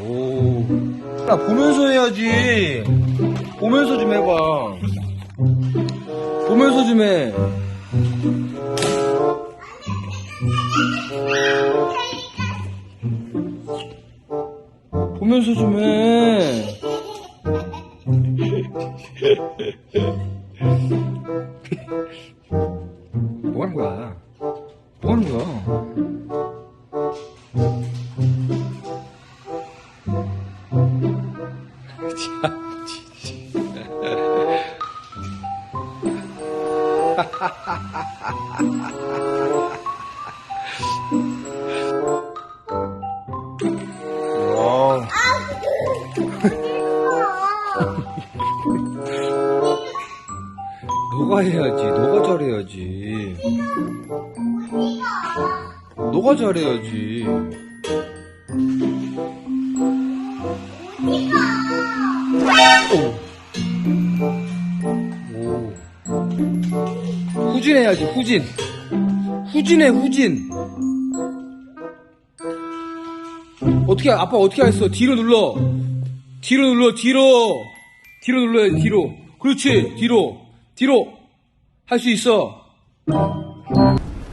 오. 나 보면서 해야지. 보면서 좀 해봐. 보면서 좀 해. 보면서 좀 해. 뭐 하는 거야? 뭐 하는 거야? 와. 너가 해야지. 너가 잘해야지. 너가 잘해야지. 오. 오. 후진해야지, 후진. 후진해, 후진. 어떻게, 아빠 어떻게 했어? 뒤로 눌러. 뒤로 눌러, 뒤로. 뒤로 눌러야 지 뒤로. 그렇지, 뒤로. 뒤로 할 수 있어.